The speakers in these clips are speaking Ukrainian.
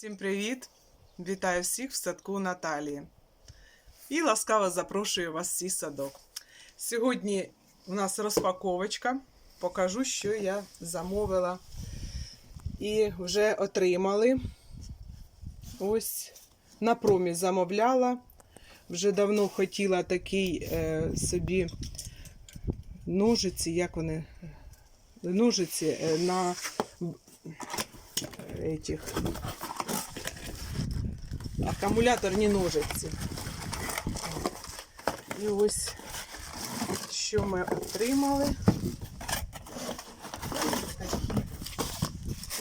Всім привіт! Вітаю всіх в садку Наталії. І ласкаво запрошую вас в садок. Сьогодні у нас розпаковочка. Покажу, що я замовила і вже отримали. Ось на промі замовляла. Вже давно хотіла такий е, собі ножиці, як вони? Ножиці е, на этих акумуляторні ножиці. І ось що ми отримали.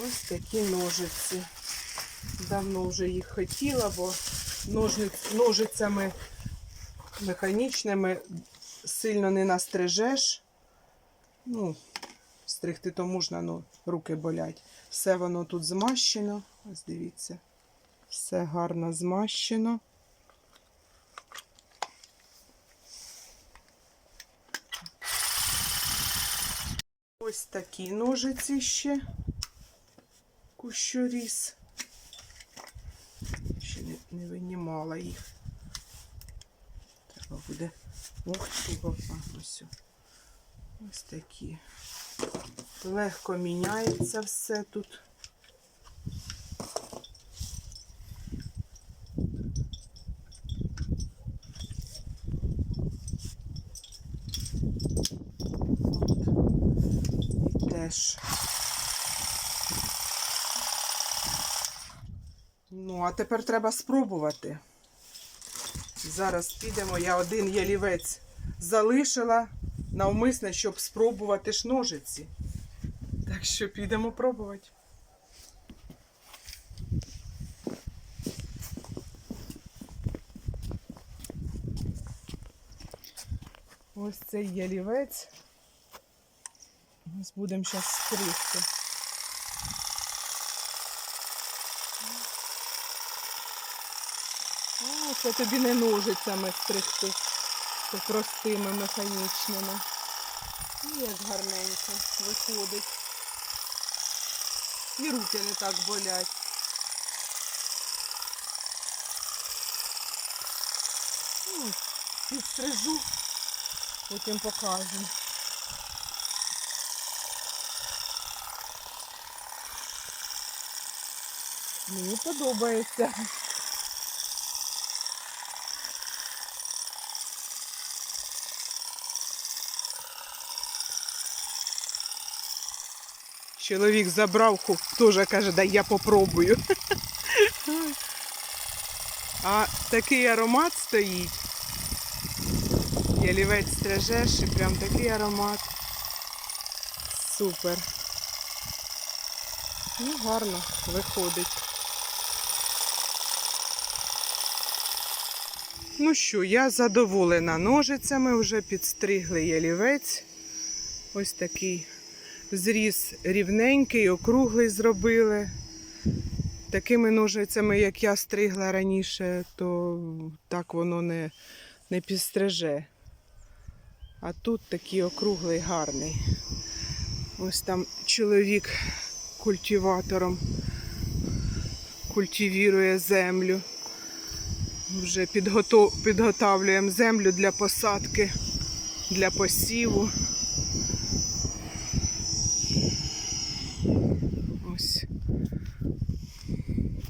Ось такі, ножиці. Давно вже їх хотіла, бо ножицями механічними сильно не настрижеш. Ну, стригти то можна, але руки болять. Все воно тут змащено. Ось дивіться. Все гарно змащено. Ось такі ножиці ще. Кущоріз. Ще не, не винімала їх. Треба буде. Ох а, ось. Ось такі. Легко міняється все тут. От. І теж. Ну, а тепер треба спробувати. Зараз підемо. Я один ялівець залишила навмисно, щоб спробувати ж ножиці. Так що підемо пробувати. Ось цей ялівець. Будемо зараз стригти. Це тобі не ножицями стригти, це простими механічними. І як гарненько виходить. І руки не так болять. Ну, Підстрижу, потім покажу. Мені подобається. Чоловік забрав, теж каже, дай я попробую. А такий аромат стоїть. Ялівець стрижеш і прям такий аромат. Супер. Ну, гарно виходить. Ну що, я задоволена ножицями, вже підстригли ялівець. Ось такий зріз рівненький, округлий зробили. Такими ножицями, як я стригла раніше, то так воно не, не підстриже. А тут такий округлий, гарний. Ось там чоловік культиватором культивірує землю. Вже підготов... підготавлюємо землю для посадки, для посіву. Ось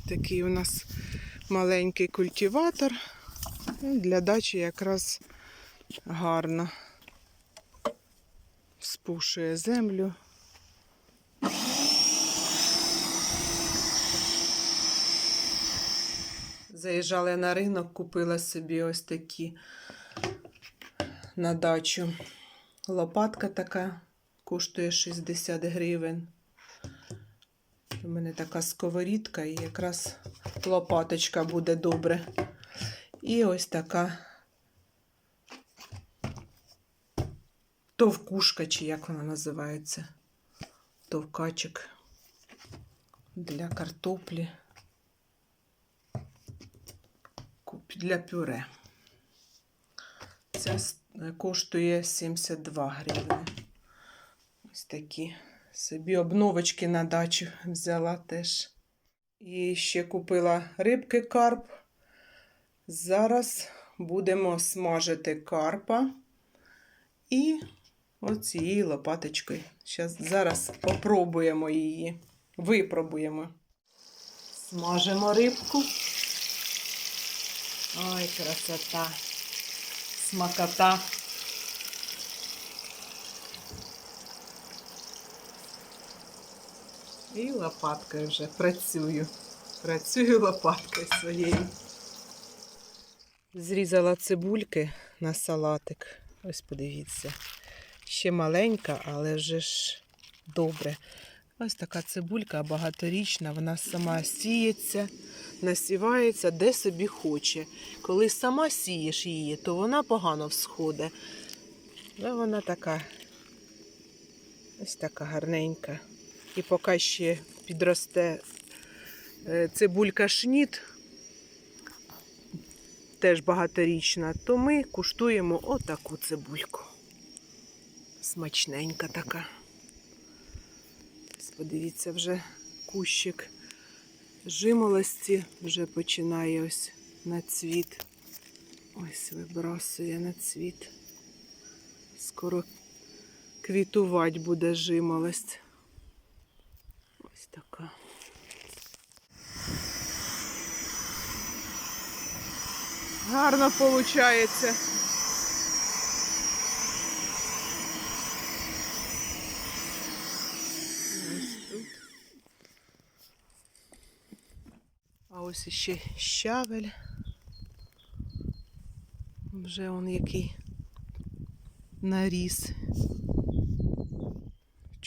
такий у нас маленький культиватор. Ну, Для дачі якраз гарно спушує землю. Заїжджали на ринок, купила собі ось такі на дачу. Лопатка така коштує 60 гривень. У мене така сковорідка і якраз лопаточка буде добре. І ось така товкушка, чи як вона називається. Товкачик для картоплі. Для пюре. С- коштує 72 гривні. Такі. Собі обновочки на дачу взяла теж. І ще купила рибки карп. Зараз будемо смажити карпа і оцією лопаточкою. Щас, зараз попробуємо її. Випробуємо. Смажимо рибку. Ой, красота. Смакота. І лопаткою вже працюю. Працюю лопаткою своєю. Зрізала цибульки на салатик. Ось подивіться. Ще маленька, але вже ж добре. Ось така цибулька багаторічна, вона сама сіється, насівається де собі хоче. Коли сама сієш її, то вона погано всходить. Але вона така, ось така гарненька. І поки ще підросте е, цибулька шніт, теж багаторічна, то ми куштуємо отаку цибульку. Смачненька така. Подивіться, вже кущик жимолості вже починає ось на цвіт. Ось вибрасує на цвіт. Скоро квітувати буде жимолость. Така. Гарно виходить. А ось іще щавель. Вже он який наріс.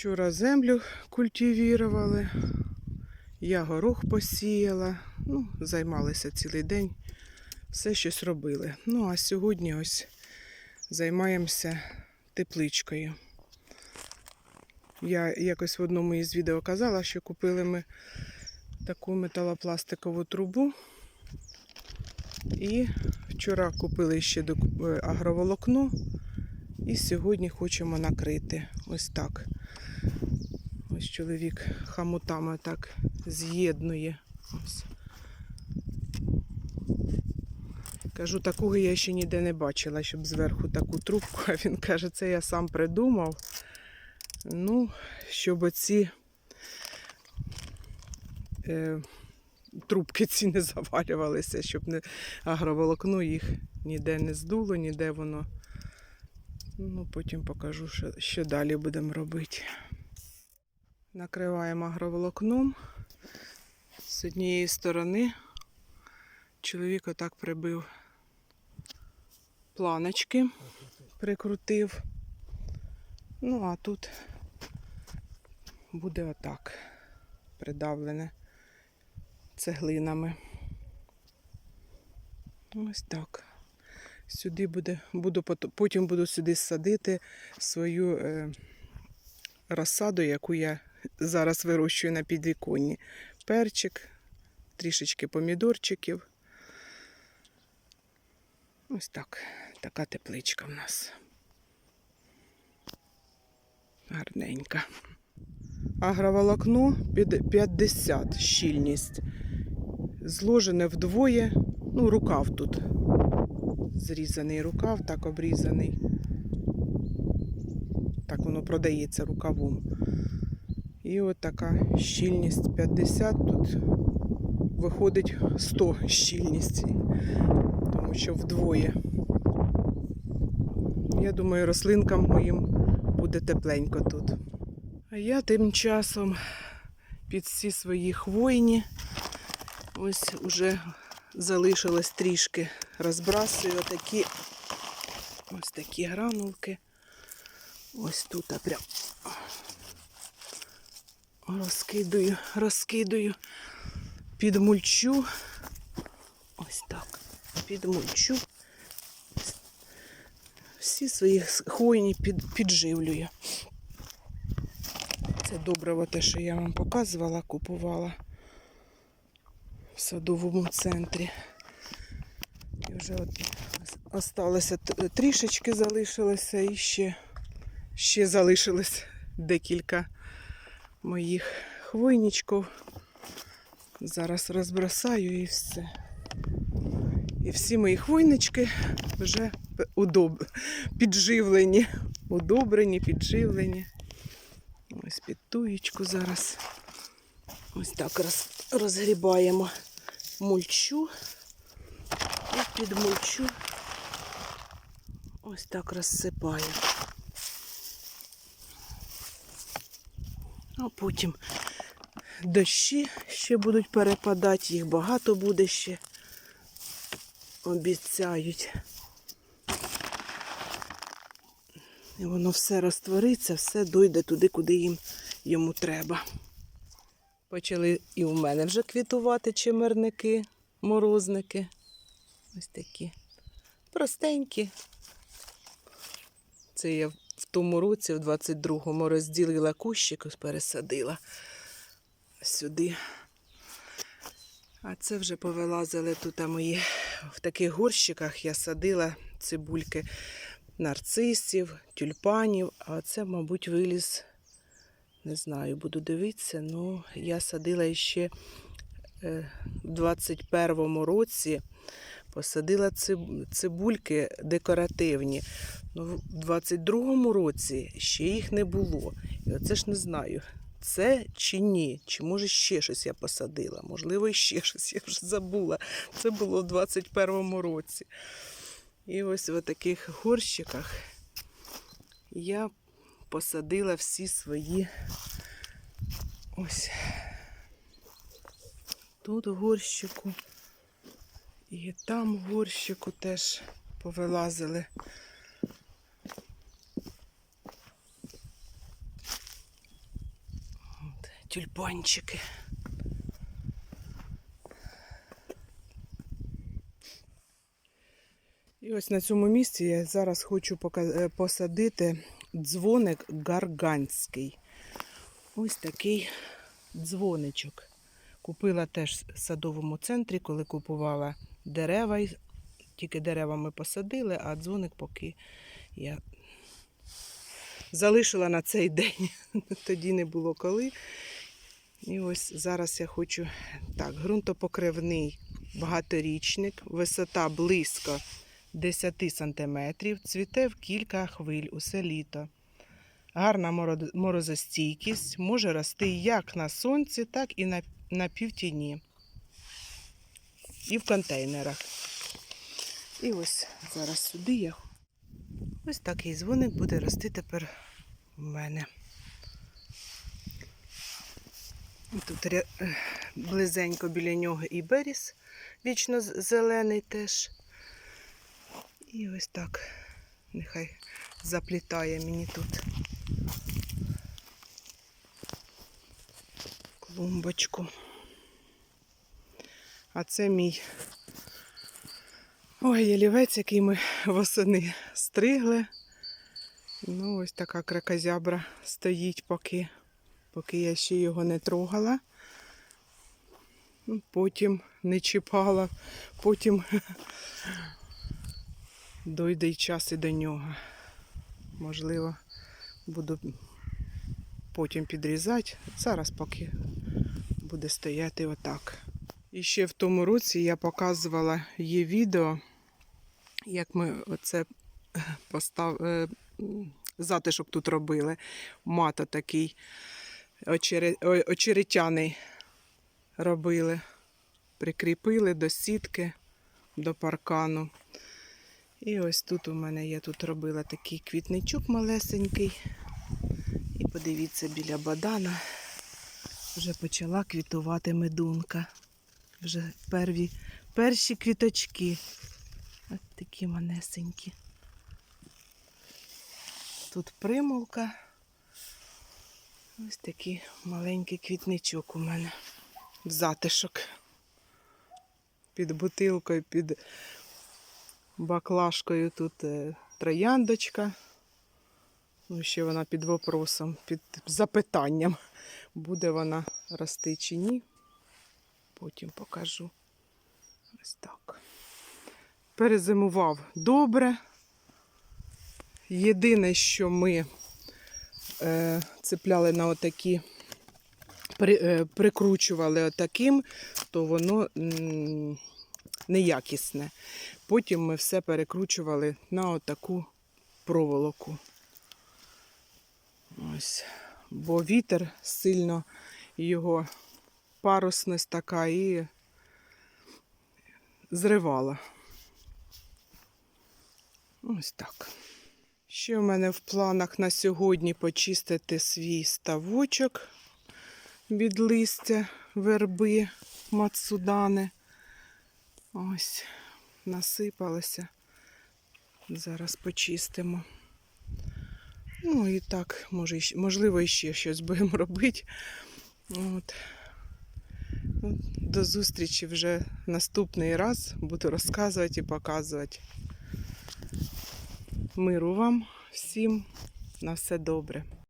Вчора землю культивірували, я горох посіяла, ну, займалися цілий день, все щось робили. Ну, а сьогодні ось займаємося тепличкою. Я якось в одному із відео казала, що купили ми таку металопластикову трубу. І вчора купили ще е, агроволокно. І сьогодні хочемо накрити. Ось так. Ось чоловік хамутами так з'єднує. Кажу, такого я ще ніде не бачила, щоб зверху таку трубку. А він каже, це я сам придумав. Ну, щоб оці е, трубки ці не завалювалися, щоб не агроволокно їх ніде не здуло, ніде воно. Ну, потім покажу, що, що далі будемо робити. Накриваємо агроволокном. З однієї сторони чоловік отак прибив планочки, прикрутив. Ну, а тут буде отак придавлене цеглинами. Ось так. Сюди буде, буду, потім буду сюди садити свою е, розсаду, яку я зараз вирощую на підвіконні. Перчик, трішечки помідорчиків. Ось так. Така тепличка в нас. Гарненька. Агроволокно під 50 щільність. Зложене вдвоє. Ну, рукав тут. Зрізаний рукав, так обрізаний. Так воно продається рукавом. І от така щільність 50. Тут виходить 100 щільність. Тому що вдвоє. Я думаю, рослинкам моїм буде тепленько тут. А я тим часом під всі свої хвойні ось уже залишилось трішки. Розбрасую такі ось такі гранулки. Ось тут прям розкидую, розкидую під мульчу. Ось так. Під мульчу. Всі свої хвойні під, підживлюю. Це добриво те, що я вам показувала, купувала в садовому центрі. Вже от осталося трішечки залишилося і ще, ще залишилось декілька моїх хвойничків. Зараз розбросаю і все. І всі мої хвойнички вже удоб... підживлені. Удобрені, підживлені. Ось під туєчку зараз. Ось так роз... розгрібаємо мульчу. І під мульчу ось так розсипаю. А потім дощі ще будуть перепадати, їх багато буде ще. Обіцяють. І воно все розтвориться, все дойде туди, куди їм йому треба. Почали і у мене вже квітувати чимерники, морозники. Ось такі. Простенькі. Це я в тому році, в 22-му, розділила кущик, пересадила сюди. А це вже повилазили тут мої в таких горщиках я садила цибульки нарцисів, тюльпанів, а це, мабуть, виліз, не знаю, буду дивитися, ну я садила ще е, в 21-му році, посадила цибульки декоративні. Ну, в 22-му році ще їх не було. І оце ж не знаю, це чи ні, чи може ще щось я посадила. Можливо, ще щось, я вже забула. Це було в 21-му році. І ось в таких горщиках я посадила всі свої ось тут в горщику. І там горщику теж повилазили. Тюльпанчики. І ось на цьому місці я зараз хочу е, посадити дзвоник гарганський. Ось такий дзвоничок. Купила теж в садовому центрі, коли купувала дерева. Тільки дерева ми посадили, а дзвоник поки я залишила на цей день. Тоді не було коли. І ось зараз я хочу так, ґрунтопокривний багаторічник, висота близько 10 сантиметрів, цвіте в кілька хвиль усе літо. Гарна морозостійкість, може рости як на сонці, так і на півтіні. І в контейнерах. І ось зараз сюди я. Ось такий дзвоник буде рости тепер у мене. Тут близенько біля нього і беріс вічно зелений теж. І ось так нехай заплітає мені тут клумбочку. А це мій ой, ялівець, який ми восени стригли. Ну, ось така кракозябра стоїть поки, поки я ще його не трогала. Ну, Потім не чіпала, потім дойде й час і до нього. Можливо, буду потім підрізати. Зараз поки буде стояти отак. І ще в тому році я показувала є відео, як ми оце постав... е, затишок тут робили. Мато такий очере... очеретяний робили. Прикріпили до сітки, до паркану. І ось тут у мене я тут робила такий квітничок малесенький. І подивіться, біля бадана вже почала квітувати медунка. Вже перві, перші квіточки. Ось такі манесенькі. Тут примулка. Ось такий маленький квітничок у мене. В затишок. Під бутилкою, під баклажкою тут е, трояндочка. Ну, ще вона під вопросом, під запитанням, буде вона рости чи ні. Потім покажу. Ось так. Перезимував добре. Єдине, що ми е, цепляли на отакі при, е, прикручували отаким, то воно м, неякісне. Потім ми все перекручували на отаку проволоку. Ось. Бо вітер сильно його парусність така і зривала. Ось так. Ще в мене в планах на сьогодні почистити свій ставочок від листя верби мацудани. Ось, насипалося. Зараз почистимо. Ну і так, може, можливо, іще щось будемо робити. От. До зустрічі вже наступний раз. Буду розказувати і показувати. Миру вам всім. На все добре.